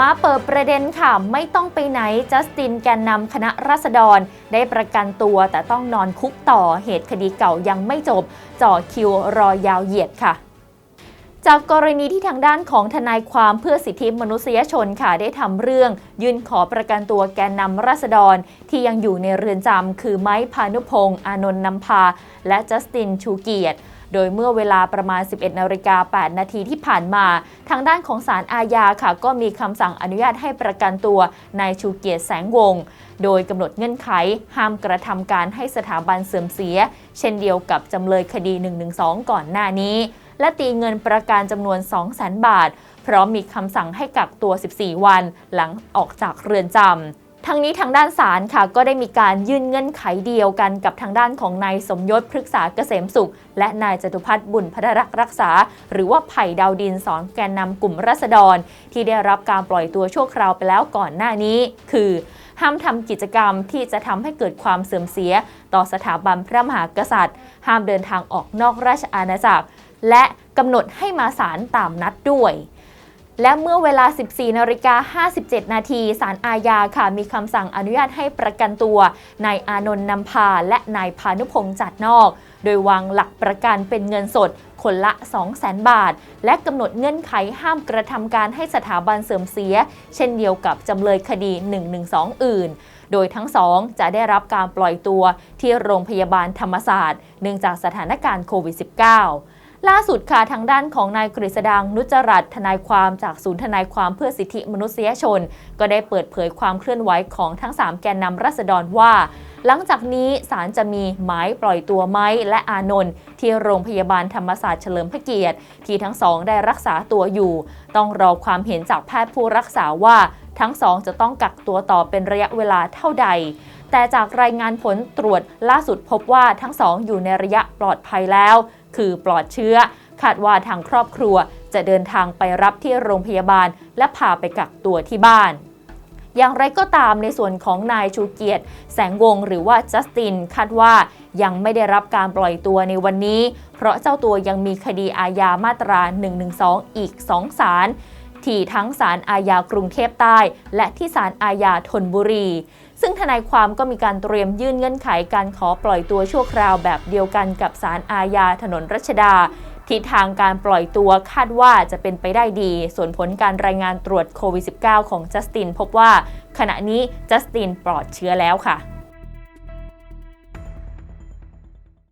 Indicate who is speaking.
Speaker 1: มาเปิดประเด็นค่ะ ไม่ต้องไปไหน จัสตินแกนนำคณะราษฎร ได้ประกันตัวแต่ต้องนอนคุกต่อเหตุคดีเก่ายังไม่จบจ่อคิวรอยาวเหยียดค่ะจากกรณีที่ทางด้านของทนายความเพื่อสิทธิมนุษยชนค่ะได้ทำเรื่อง ยื่นขอประกันตัวแกนนำราษฎร ที่ยังอยู่ในเรือนจำคือไม้พานุพงศ์อานนท์นำพา และจัสตินชูเกียรติ โดยเมื่อเวลาประมาณ 11นาฬิกา8นาทีที่ผ่านมา ทางด้านของศาลอาญาค่ะ ก็มีคำสั่งอนุญาตให้ประกันตัวนายชูเกียรติแสงวงศ์โดยกำหนดเงื่อนไข ห้ามกระทำการให้สถาบันเสื่อมเสีย เช่นเดียวกับจำเลยคดี 112 ก่อนหน้านี้ และตีเงินประกันจำนวน 200,000 บาท พร้อมมีคำสั่งให้กักตัว 14 วัน หลังออกจากเรือนจำ ทั้งนี้ทางด้านศาลค่ะก็ได้มีการยื่นเงื่อนไขเดียวกันกับทางด้านของนายสมยศพฤกษาเกษมสุข และนายจตุพัฒน์บุญพัฒรักรักษา หรือว่าไผ่ดาวดินสอนแกนนำกลุ่มรัษฎร ที่ได้รับการปล่อยตัวชั่วคราวไปแล้วก่อนหน้านี้ คือห้ามทำกิจกรรมที่จะทำให้เกิดความเสื่อมเสีย ต่อสถาบันพระมหากษัตริย์ ห้ามเดินทางออกนอกราชอาณาจักร และกำหนดให้มาศาลตามนัดด้วย และเมื่อเวลา 14นาฬิกา57 นาทีศาลอาญาค่ะ มีคำสั่งอนุญาตให้ประกันตัวนายอานนท์นำพา และนายพานุพงษ์จัดนอก โดยวางหลักประกันเป็นเงินสดคนละ 200,000 บาท และกำหนดเงื่อนไขห้ามกระทำการให้สถาบันเสื่อมเสีย เช่นเดียวกับจำเลยคดี 112 อื่น โดยทั้งสองจะได้รับการปล่อยตัวที่โรงพยาบาลธรรมศาสตร์ เนื่องจากสถานการณ์โควิด -19 ล่าสุดค่ะทางด้านของนายกฤษดางนุจรัตทนายความจากศูนย์ทนายความเพื่อสิทธิมนุษยชน ก็ได้เปิดเผยความเคลื่อนไหวของทั้ง 3 แกนนำรัษฎรว่า หลังจากนี้ศาลจะมีหมายปล่อยตัวไม้และอานนท์ที่โรงพยาบาลธรรมศาสตร์เฉลิมพระเกียรติ ที่ทั้งสองได้รักษาตัวอยู่ ต้องรอความเห็นจากแพทย์ผู้รักษาว่าทั้งสองจะต้องกักตัวต่อเป็นระยะเวลาเท่าใด แต่จากรายงานผลตรวจล่าสุดพบว่าทั้งสองอยู่ในระยะปลอดภัยแล้ว คือปลอดเชื้อ คาดว่าทางครอบครัวจะเดินทางไปรับที่โรงพยาบาล และพาไปกักตัวที่บ้านอย่างไรก็ตามในส่วนของนายชูเกียรติ แสงวงหรือว่าจัสตินคาดว่ายังไม่ได้รับการปล่อยตัวในวันนี้ เพราะเจ้าตัวยังมีคดีอาญามาตรา 112 อีก 2 ศาลที่ทั้งศาลอาญากรุงเทพใต้ และที่ศาลอาญาธนบุรี ซึ่งทนายความก็มีการเตรียมยื่นเงื่อนไขการขอปล่อยตัวชั่วคราวแบบเดียวกันกับสารอาญาถนนรัชดาทิศทางการปล่อยตัวคาดว่าจะเป็นไปได้ดี ส่วนผลการรายงานตรวจโควิด -19 ของจัสตินพบว่าขณะนี้จัสตินปลอดเชื้อแล้วค่ะ